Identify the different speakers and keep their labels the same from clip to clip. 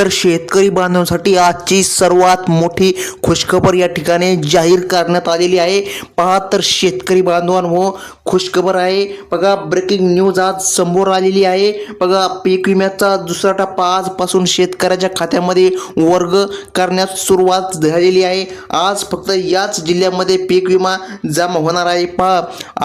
Speaker 1: तर शेतकरी बांधवांसाठी आजची सर्वात मोठी खुशखबर या ठिकाणी जाहीर करण्यात आलेली आहे. पहा तर शेतकरी बांधवांनो खुशखबर आहे. बघा ब्रेकिंग न्यूज आज समोर आलेली आहे. बघा पीक विम्याचा दुसरा टप्पा आजपासून शेतकऱ्याच्या खात्यामध्ये वर्ग करण्यास सुरुवात झालेली आहे. आज फक्त याच जिल्ह्यामध्ये पीक विमा जमा होणार आहे. पहा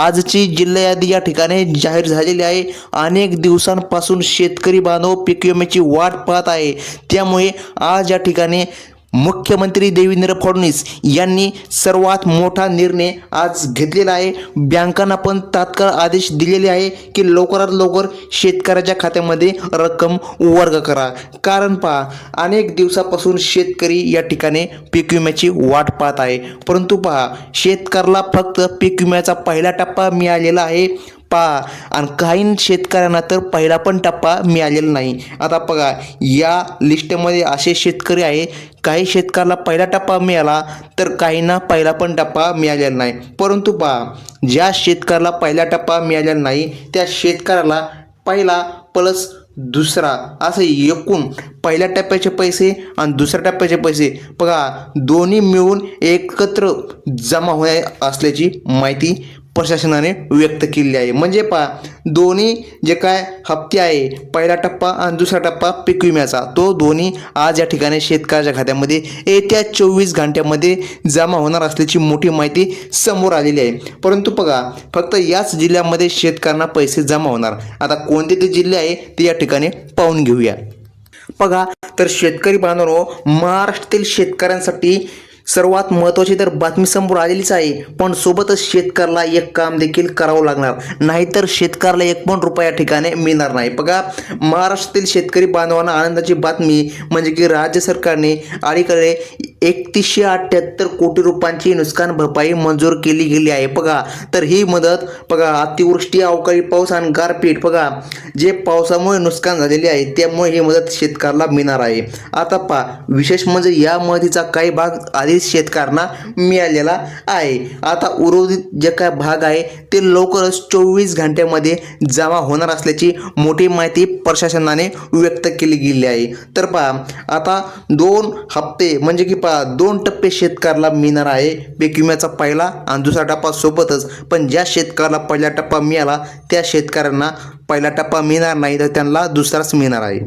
Speaker 1: आजची जिल्हा यादी या ठिकाणी जाहीर झालेली आहे. अनेक दिवसांपासून शेतकरी बांधव पीक विम्याची वाट पाहत आहे. त्यामुळे आज या ठिकाणी मुख्यमंत्री देवेंद्र फडणवीस यांनी सर्वात मोठा निर्णय आज घेतलेला आहे. बँकांना पण तात्काळ आदेश दिलेले आहे की लवकरात लवकर शेतकऱ्याच्या खात्यामध्ये रक्कम वर्ग करा. कारण पहा अनेक दिवसापासून शेतकरी या ठिकाणी पीक विम्याची वाट पाहत आहे. परंतु पहा शेतकऱ्याला फक्त पीक विम्याचा पहिला टप्पा मिळालेला आहे. पहा आणि काही शेतकऱ्यांना तर पहिला पण टप्पा मिळालेला नाही. आता बघा या लिस्टमध्ये असे शेतकरी आहे काही शेतकऱ्याला पहिला टप्पा मिळाला तर काहींना पहिला पण टप्पा मिळालेला नाही. परंतु पहा ज्या शेतकऱ्याला पहिला टप्पा मिळालेला नाही त्या शेतकऱ्याला पहिला प्लस दुसरा असं एकूण पहिल्या टप्प्याचे पैसे आणि दुसऱ्या टप्प्याचे पैसे. बघा दोन्ही मिळून एकत्र जमा होणे असल्याची माहिती प्रशासनाने व्यक्त केली आहे. म्हणजे पहा दोन्ही जे काय हप्ते आहे पहिला टप्पा आणि दुसरा टप्पा पीक विम्याचा तो दोन्ही आज या ठिकाणी शेतकऱ्याच्या खात्यामध्ये येत्या चोवीस घंट्यामध्ये जमा होणार असल्याची मोठी माहिती समोर आलेली आहे. परंतु बघा फक्त याच जिल्ह्यामध्ये शेतकऱ्यांना पैसे जमा होणार. आता कोणते ते जिल्हे आहे ते या ठिकाणी पाहून घेऊया. बघा तर शेतकरी बांधवांनो महाराष्ट्रातील शेतकऱ्यांसाठी सर्वात महत्त्वाची तर बातमी समोर आलेलीच आहे. पण सोबतच शेतकऱ्याला एक काम देखील करावं लागणार. नाहीतर शेतकऱ्याला एक पण रुपया ठिकाणी मिळणार नाही. बघा महाराष्ट्रातील शेतकरी बांधवांना आनंदाची बातमी म्हणजे की राज्य सरकारने अलीकडे एकतीसशे अठ्ठ्याहत्तर कोटी रुपयांची नुकसान भरपाई मंजूर केली गेली आहे. बघा तर ही मदत बघा अतिवृष्टी अवकाळी पाऊस आणि गारपीट बघा जे पावसामुळे नुकसान झालेले आहे त्यामुळे ही मदत शेतकऱ्याला मिळणार आहे. आता पहा विशेष म्हणजे या मदतीचा काही भाग आधीच शेतकऱ्यांना मिळालेला आहे. आता उर्वरित जे काय भाग आहे ते लवकरच चोवीस घंट्यामध्ये जमा होणार असल्याची मोठी माहिती प्रशासनाने व्यक्त केली गेली आहे. तर पहा आता दोन हप्ते म्हणजे की पहा दोन टप्पे शेतकऱ्याला मिळणार आहे. पीक विम्याचा पहिला आणि दुसरा टप्पा सोबतच पण ज्या शेतकऱ्याला पहिला टप्पा मिळाला त्या शेतकऱ्यांना पहिला टप्पा मिळणार नाही तर त्यांना दुसराच मिळणार आहे.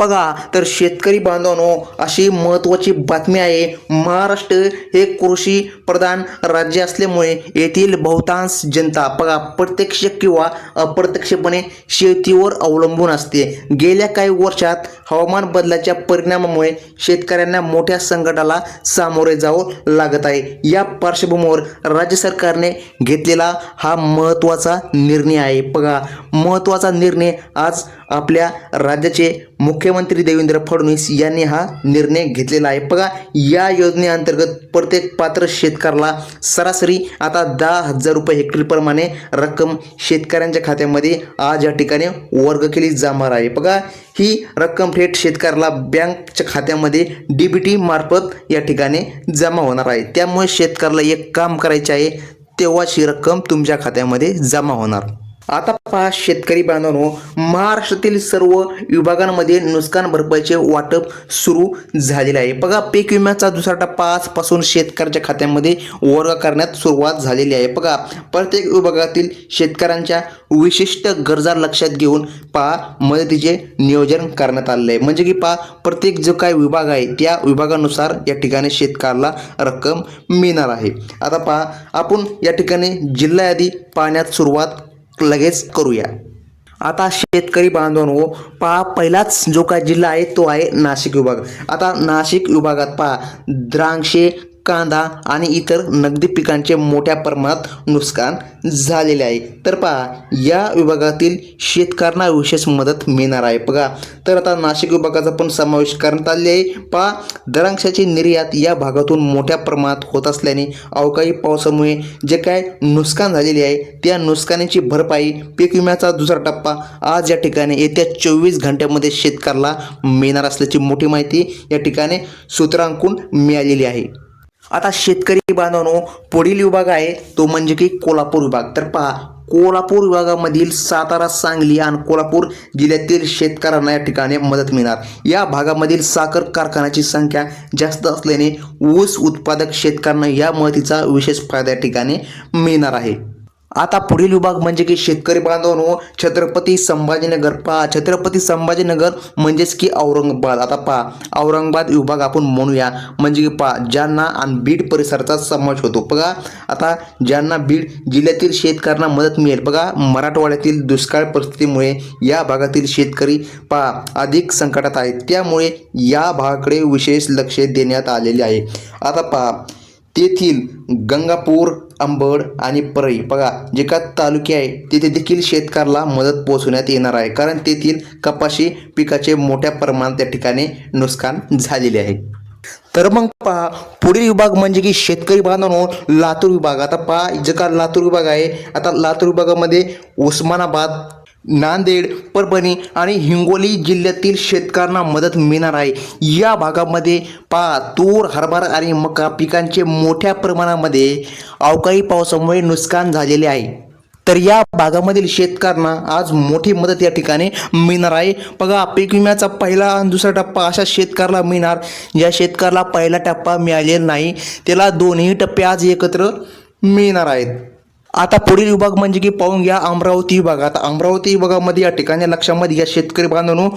Speaker 1: बघा तर शेतकरी बांधवांनो अशी महत्त्वाची बातमी आहे महाराष्ट्र हे कृषी प्रधान राज्य असल्यामुळे येथील बहुतांश जनता बघा प्रत्यक्ष किंवा अप्रत्यक्षपणे शेतीवर अवलंबून असते. गेल्या काही वर्षात हवामान बदलाच्या परिणामामुळे शेतकऱ्यांना मोठ्या संकटाला सामोरे जावं लागत आहे. या पार्श्वभूमीवर राज्य सरकारने घेतलेला हा महत्त्वाचा निर्णय आहे. बघा महत्त्वाचा निर्णय आज आपल्या राज्याचे मुख्य मुख्यमंत्री देवेंद्र फडणवीस यांनी हा निर्णय घेतलेला आहे. बघा या योजनेअंतर्गत प्रत्येक पात्र शेतकऱ्याला सरासरी आता दहा हजार रुपये हेक्टरप्रमाणे रक्कम शेतकऱ्यांच्या खात्यामध्ये आज या ठिकाणी वर्ग केली जाणार आहे. बघा ही रक्कम थेट शेतकऱ्याला बँकच्या खात्यामध्ये डी बी टी मार्फत या ठिकाणी जमा होणार आहे. त्यामुळे शेतकऱ्याला एक काम करायचे आहे तेव्हाच ही रक्कम तुमच्या खात्यामध्ये जमा होणार. आता पहा शेतकरी बांधवांनो महाराष्ट्रातील सर्व विभागांमध्ये नुकसान भरपाईचे वाटप सुरू झालेले आहे. बघा पीक विम्याचा दुसरा टप्पा आजपासून शेतकऱ्याच्या खात्यामध्ये वर्ग करण्यात सुरुवात झालेली आहे. बघा प्रत्येक विभागातील शेतकऱ्यांच्या विशिष्ट गरजा लक्षात घेऊन पहा मदतीचे नियोजन करण्यात आलेलं आहे. म्हणजे की पहा प्रत्येक जो काय विभाग आहे त्या विभागानुसार या ठिकाणी शेतकऱ्याला रक्कम मिळणार आहे. आता पहा आपण या ठिकाणी जिल्हा यादी पाहण्यात सुरुवात लगेच करूया. आता शेतकरी बांधवांनो पहा पहिलाच जो काय जिल्हा आहे तो आहे नाशिक विभाग. आता नाशिक विभागात पहा द्रांक्षे कांदा आणि इतर नगदी पिकांचे मोठ्या प्रमाणात नुकसान झालेले आहे. तर पहा या विभागातील शेतकऱ्यांना विशेष मदत मिळणार आहे. बघा तर आता नाशिक विभागाचा पण समावेश करण्यात आले आहे. पहा द्राक्षाची निर्यात या भागातून मोठ्या प्रमाणात होत असल्याने अवकाळी पावसामुळे जे काय नुकसान झालेले आहे त्या नुकसानीची भरपाई पीक विम्याचा दुसरा टप्पा आज या ठिकाणी येत्या चोवीस घंट्यामध्ये शेतकऱ्याला मिळणार असल्याची मोठी माहिती या ठिकाणी सूत्रांकून मिळालेली आहे. आता शेतकरी बांधवांनो पुढील विभाग आहे तो म्हणजे की कोल्हापूर विभाग. तर पहा कोल्हापूर विभागामधील सातारा सांगली आणि कोल्हापूर जिल्ह्यातील शेतकऱ्यांना या ठिकाणी मदत मिळणार. या भागामधील साखर कारखान्याची संख्या जास्त असल्याने ऊस उत्पादक शेतकऱ्यांना या मदतीचा विशेष फायदा या ठिकाणी मिळणार आहे. आता पुढील विभाग म्हणजे की शेतकरी बांधवांनो छत्रपती संभाजीनगर. पहा छत्रपती संभाजीनगर म्हणजेच की औरंगाबाद. आता पहा औरंगाबाद विभाग आपण म्हणूया. म्हणजे की पहा ज्यांना आणि बीड परिसराचा समावेश होतो. बघा आता ज्यांना बीड जिल्ह्यातील शेतकऱ्यांना मदत मिळेल. बघा मराठवाड्यातील दुष्काळ परिस्थितीमुळे या भागातील शेतकरी पहा अधिक संकटात आहेत. त्यामुळे या भागाकडे विशेष लक्ष देण्यात आलेले आहे. आता पहा तेथील गंगापूर अंबड आणि परई बघा जे का तालुके आहे तिथे देखील शेतकऱ्याला मदत पोहोचवण्यात येणार आहे. कारण तेथील कपाशी पिकाचे मोठ्या प्रमाणात त्या ठिकाणी नुकसान झालेले आहे. तर मग पहा पुढील विभाग म्हणजे की शेतकरी बांधवांनो लातूर विभाग. आता पहा जे का लातूर विभाग आहे? आता लातूर विभागामध्ये उस्मानाबाद नांदेड परभणी आणि हिंगोली जिल्ह्यातील शेतकऱ्यांना मदत मिळणार आहे. या भागामध्ये पा तूर हरभरा आणि मका पिकांचे मोठ्या प्रमाणामध्ये अवकाळी पावसामुळे नुकसान झालेले आहे. तर या भागामधील शेतकऱ्यांना आज मोठी मदत या ठिकाणी मिळणार आहे. बघा पीक विम्याचा पहिला आणि दुसरा टप्पा अशा शेतकऱ्याला मिळणार. ज्या शेतकऱ्याला पहिला टप्पा मिळालेला नाही. त्याला दोन्ही टप्पे आज एकत्र मिळणार आहेत. आता पुढील विभाग म्हणजे की पाहून घ्या अमरावती विभाग. आता अमरावती विभागामध्ये या ठिकाणी लक्षामध्ये घ्या शेतकरी बांधवांनो.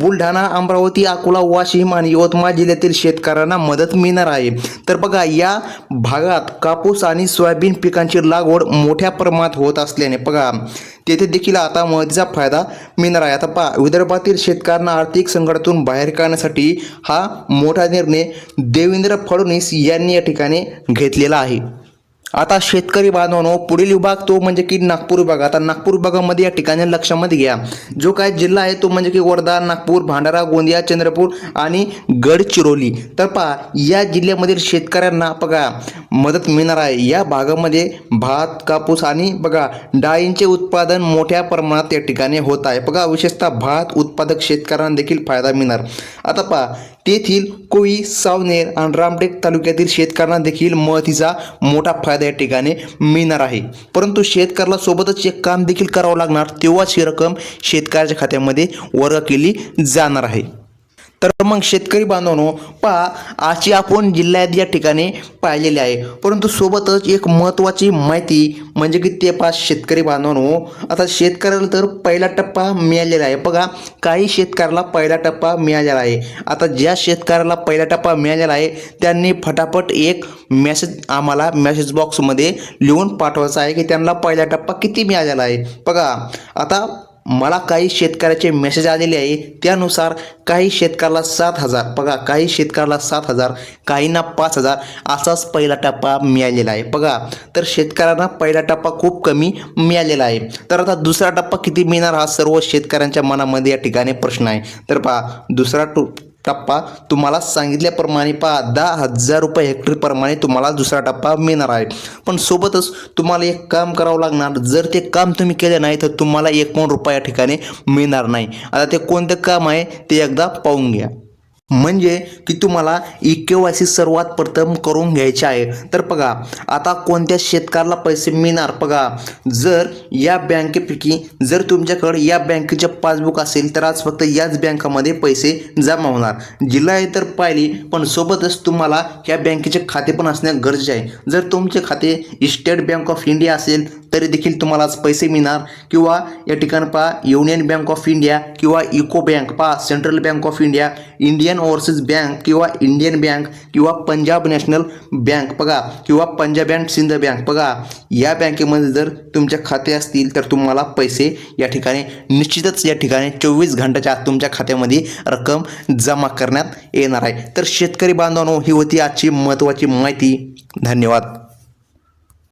Speaker 1: बुलढाणा अमरावती अकोला वाशिम आणि यवतमाळ जिल्ह्यातील शेतकऱ्यांना मदत मिळणार आहे. तर बघा या भागात कापूस आणि सोयाबीन पिकांची लागवड मोठ्या प्रमाणात होत असल्याने बघा तेथे देखील आता मदतीचा फायदा मिळणार आहे. आता पहा विदर्भातील शेतकऱ्यांना आर्थिक संकटातून बाहेर काढण्यासाठी हा मोठा निर्णय देवेंद्र फडणवीस यांनी या ठिकाणी घेतलेला आहे. आता शेतकरी बांधवांनो पुढील विभाग तो म्हणजे की नागपूर विभाग. आता नागपूर विभागामध्ये या ठिकाणी लक्षामध्ये घ्या. जो काय जिल्हा आहे तो म्हणजे की वर्धा नागपूर भांडारा गोंदिया चंद्रपूर आणि गडचिरोली. तर पहा या जिल्ह्यामधील शेतकऱ्यांना बघा मदत मिळणार आहे. या भागामध्ये भात कापूस आणि बघा डाळींचे उत्पादन मोठ्या प्रमाणात या ठिकाणी होत आहे. बघा विशेषतः भात उत्पादक शेतकऱ्यांना देखील फायदा मिळणार. आता पहा तेथील कोळी सावनेर आणि रामटेक तालुक्यातील शेतकऱ्यांना देखील मदतीचा मोठा फायदा या ठिकाणी मिळणार आहे. परंतु शेतकऱ्याला सोबतच एक काम देखील करावं लागणार तेव्हाच ही रक्कम शेतकऱ्याच्या खात्यामध्ये वर्ग केली जाणार आहे. तर मग शेतकरी बांधवांनो पहा आजची आपण जिल्ह्यात या ठिकाणी पाहिलेली आहे. परंतु सोबतच एक महत्त्वाची माहिती म्हणजे की ते पहा शेतकरी बांधवांनो आता शेतकऱ्याला तर पहिला टप्पा मिळालेला आहे. बघा काही शेतकऱ्याला पहिला टप्पा मिळालेला आहे. आता ज्या शेतकऱ्याला पहिला टप्पा मिळालेला आहे त्यांनी फटाफट एक मेसेज आम्हाला मेसेज बॉक्समध्ये लिहून पाठवायचा आहे की त्यांना पहिला टप्पा किती मिळालेला आहे. बघा आता मला काही शेतकऱ्याचे मेसेज आलेले आहे त्यानुसार काही शेतकऱ्याला सात हजार बघा काही शेतकऱ्याला सात हजार काहींना पाच हजार असाच पहिला टप्पा मिळालेला आहे. बघा तर शेतकऱ्यांना पहिला टप्पा खूप कमी मिळालेला आहे. तर आता दुसरा टप्पा किती मिळणार हा सर्व शेतकऱ्यांच्या मनामध्ये या ठिकाणी प्रश्न आहे. तर पहा दुसरा टू टप्पा तुम्हाला सांगितल्याप्रमाणे पहा दहा हजार रुपये हेक्टरप्रमाणे तुम्हाला दुसरा टप्पा मिळणार आहे. पण सोबतच तुम्हाला एक काम करावं लागणार. जर ते काम तुम्ही केलं नाही तर तुम्हाला एक पण रुपया या ठिकाणी मिळणार नाही. आता ते कोणतं काम आहे ते एकदा पाहून घ्या. म्हणजे की तुम्हाला ई के वाय सी सर्वात प्रथम करून घ्यायचे आहे. तर बघा आता कोणत्या शेतकऱ्याला पैसे मिळणार? बघा जर या बँकेपैकी जर तुमच्याकडे या बँकेचे पासबुक असेल तर आज फक्त याच बँकामध्ये पैसे जमा होणार. जिल्हा आहे तर पाहिली पण सोबतच तुम्हाला या बँकेचे खाते पण असणे गरजेचे आहे. जर तुमचे खाते स्टेट बँक ऑफ इंडिया असेल तरी देखील तुम्हाला आज पैसे मिळणार किंवा या ठिकाणी पहा युनियन बँक ऑफ इंडिया किंवा इको बँक पहा central bank of India Indian overseas bank किंवा इंडियन बँक किंवा पंजाब नॅशनल बँक बघा किंवा पंजाब अँड सिंध बँक बघा या बँकेमध्ये जर तुमच्या खाते असतील तर तुम्हाला पैसे या ठिकाणी निश्चितच या ठिकाणी चोवीस घंट्याच्या आत तुमच्या खात्यामध्ये रक्कम जमा करण्यात येणार आहे. तर शेतकरी बांधवांनो ही होती आजची महत्त्वाची माहिती. धन्यवाद.